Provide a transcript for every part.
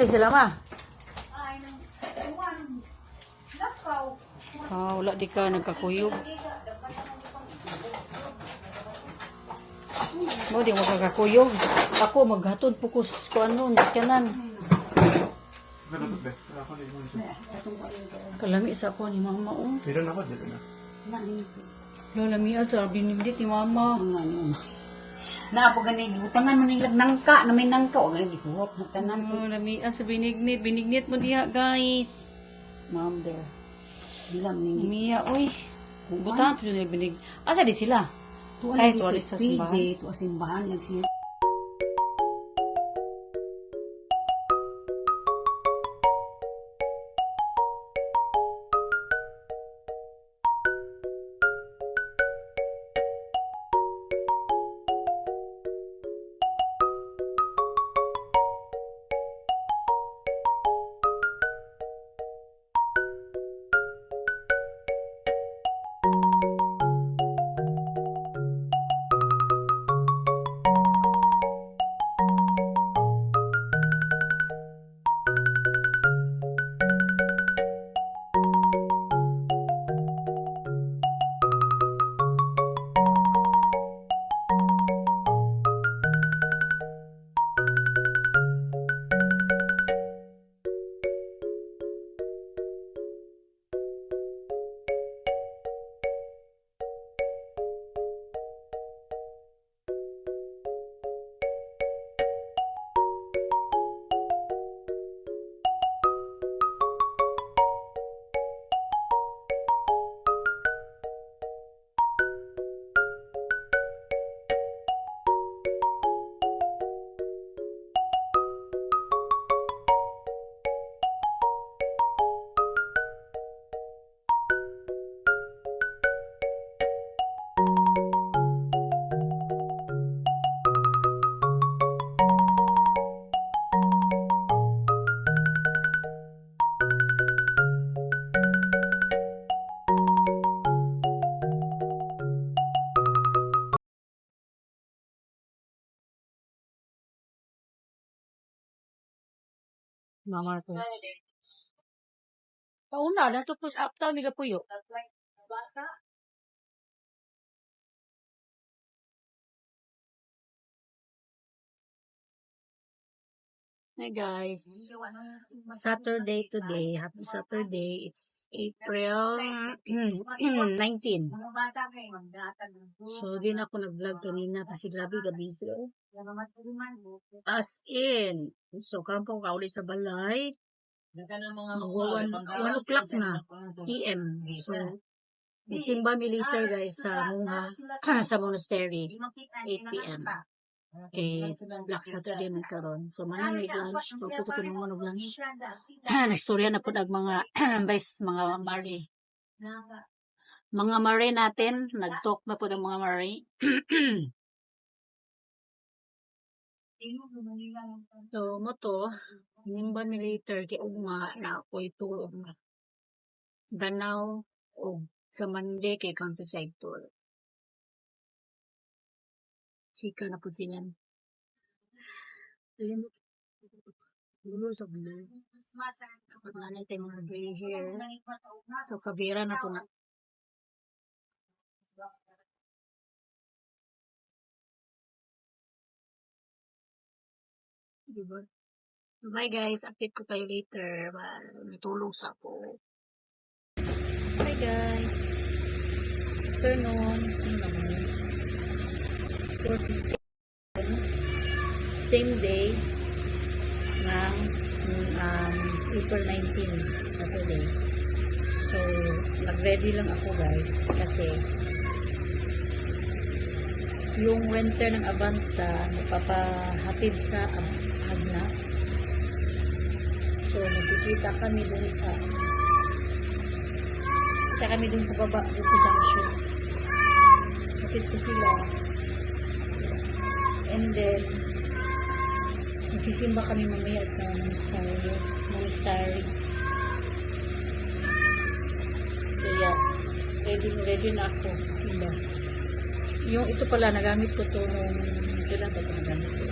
di sila ma? Ah, wala di ka nagkakuyog. Mo di mo kakakuyog. Ako maghatod pukus ko ano, kanan. Kalami sa ako ni mama oh. Meron ako, dito na. Lola Mia, sa binigdit ni mama. Na po gani butangan mo nilag nangka na may nangka o gani gibuhat na tanan ko. Lola Mia, sa binignit. Binignit mo diha, guys. Mom there. Dilam ni Mia, uy. Butahan po nila binig. Asa di sila? tuwa Ay, ni tuwa rin sa PJ, simbahan. tuwa simbahan lag Mama ko. Pauna, nato po sa apta, Hi guys. Saturday today. Happy Saturday. It's April 19. So, di na ako nag-vlog kanina kasi grabe gabi sila. As in. So, karon po kauli sa balay. Mag- one, one o'clock na. PM. So, isimba mi later guys sa mga sa monastery. 8 p.m. Okay, Black Saturday man karon. So, manamig lunch. Tututo ko naman og lunch. Nagstorya na po nag mga guys, mga mari. Mga mari natin. Nag-talk na po ng mga mari. So, mo to, nimba mi later kay ugma na ako itulog na. Danaw o sa Monday kay countryside tour. Chika na po sila. Ayun. Sa gulo. Kapag nanay tayo mga gray hair. So, kabira na to na. Diba? Bye guys, update ko kayo later. Natulog sa ako. Bye guys. Afternoon. Tingnan mo. 4:50. Same day ng um, April 19, Saturday. So, nag-ready lang ako guys kasi yung winter ng Avanza napapahatid sa Ab- Agna. So, magkikita kami dun sa kita kami dun sa baba, dun sa junction. Hatid ko sila. And then, magsisimba kami mamaya sa monastery. monastery. Kaya, ready, ready na ako simba. Yung ito pala, nagamit ko to nung, kailan pa ito nagamit ko?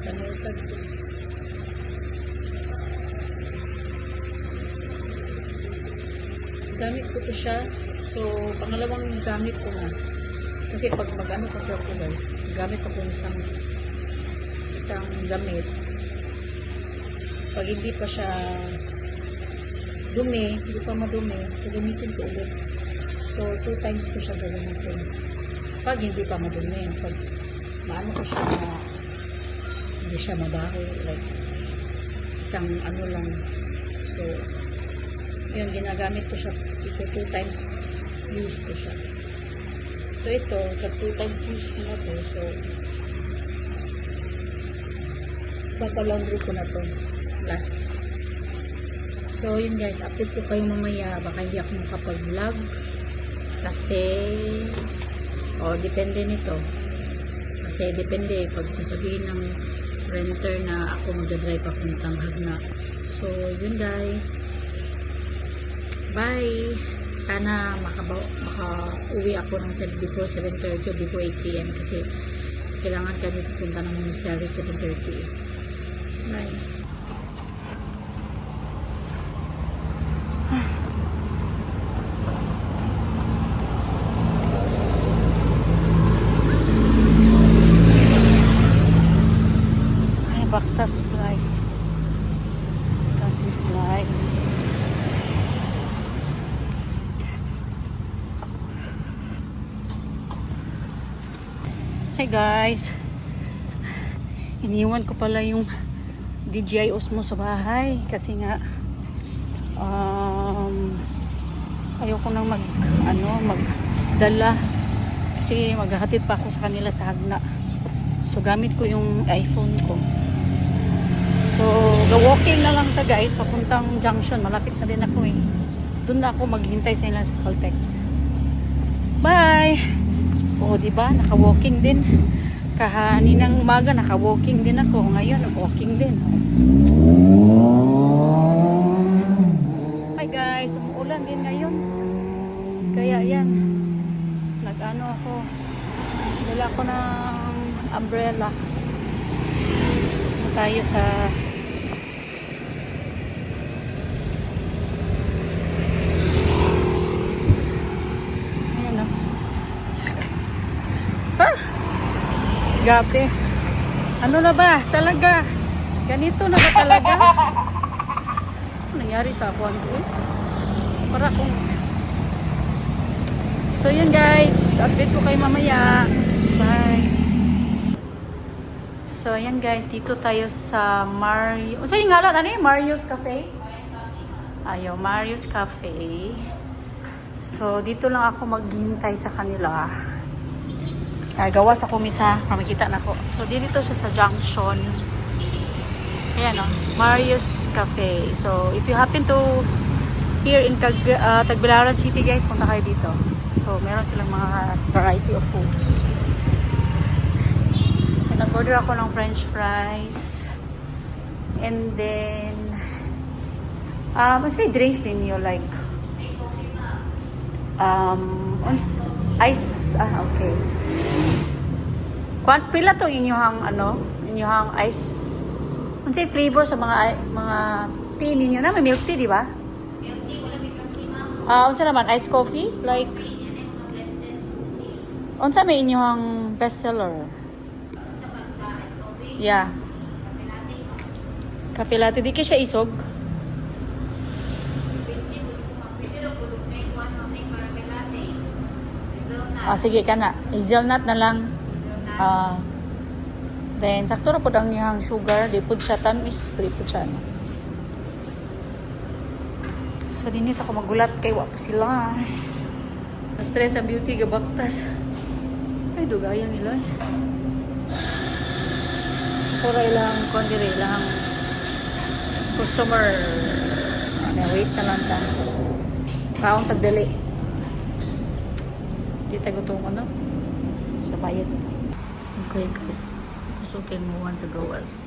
Panultag ko. Gamit ko to siya. So, pangalawang gamit ko na. Kasi pag mag-ano kasi ako guys, gamit ako ng isang isang gamit. Pag hindi pa siya dumi, hindi pa madumi, gagamitin ko ulit. So, two times ko siya gagamitin. Pag hindi pa madumi, pag maano ko siya na hindi siya mabaho, like isang ano lang. So, yun, ginagamit ko siya. Ito, two times use ko siya. So, ito, pag two times use ko na to, so, papalaundry ko na to. Last. So, yun guys, update ko kayo mamaya. Baka hindi ako makapag-vlog. Kasi, o, depende nito. Kasi, depende. Pag sasabihin ng renter na ako magdadrive papuntang Hagna. So, yun guys. Bye! Sana makabaw, maka-uwi ako ng before 7.30 o before 8 p.m. Kasi, kailangan kami pupunta ng monastery 7.30. Bye! Baktas is life. Baktas is life. Hey guys. Iniwan ko pala yung DJI Osmo sa bahay kasi nga um, ayoko nang mag ano magdala kasi maghahatid pa ako sa kanila sa Hagna. So gamit ko yung iPhone ko. So walking na lang ta guys papuntang junction. Malapit na din ako eh. Doon na ako maghintay sa nila sa Caltex. Bye! Oo, di ba? Naka-walking din. Kahaninang umaga, naka-walking din ako. Ngayon, walking din. Hi guys, umuulan din ngayon. Kaya yan. Nag-ano ako. Dala ko ng umbrella. Tayo sa Ayan o. Ah! Gabi. Ano na ba? Talaga. Ganito na ba talaga? Ano nangyari sa ako ko eh? Para kung... So yun guys. Update ko kayo mamaya. Bye. So ayan guys. Dito tayo sa Mario... So yung ngalan? Ano yung Mario's Cafe? Ayaw, Mario's Cafe. So, dito lang ako maghintay sa kanila. Uh, gawas ako misa, makikita na ko. So, dito siya sa junction. Ayan o, Marius Cafe. So, if you happen to here in Tag, uh, Tagbilaran City guys, punta kayo dito. So, meron silang mga variety of foods. So, nag-order ako ng french fries. And then, um, mas may drinks din you like um ice ah okay Kwan pila to inyong ano inyong ice unsay flavor sa mga mga tea ninyo na may milk tea di ba Milk tea, wala may milk tea, ma'am. ah unsa naman iced coffee like unsa may inyong best seller Sa bansa, ice coffee. yeah Kape latte di kay siya isog. Pwede rin, bulog na latte. Hazelnut. ah sige na lang. Ah then sakto ra pud ang iyang sugar di pud siya tamis di pud siya no So dinis ako magulat kay wa pa sila. Na-stress ang beauty gabaktas. Ay dugayan nila. eh. Pura ilang kondire ilang customer. Ano, wait na lang ta. Kaong tagdali. Di tayo itong ano. Sa bayad sa Okay guys. So can move on to go as.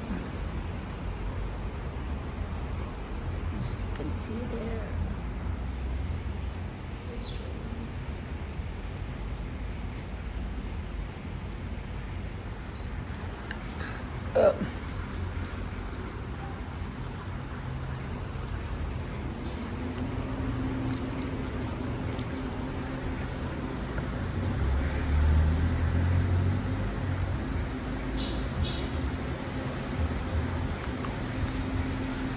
As you can see there.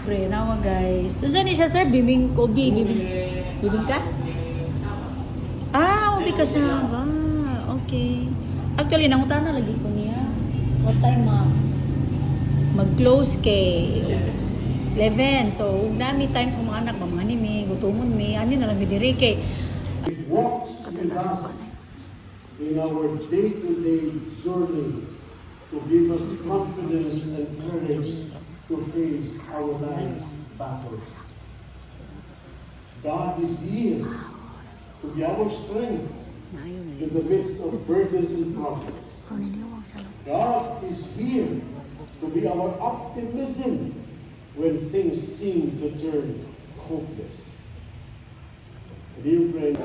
Libre. Nawa guys. So, saan siya sir? Bibing kobi. Bibing, bibing ka? Ah, ubi sa ba? Okay. Actually, nangutana lagi ko niya. What time ma? Mag-close kay 11. So, ug nami times kung mga anak, mga anime, gutumon mi, ani na lang diri kay It walks with us in our day-to-day journey to give us confidence and courage to face our life's battles. God is here to be our strength in the midst of burdens and problems. God is here to be our optimism when things seem to turn hopeless. Dear friends,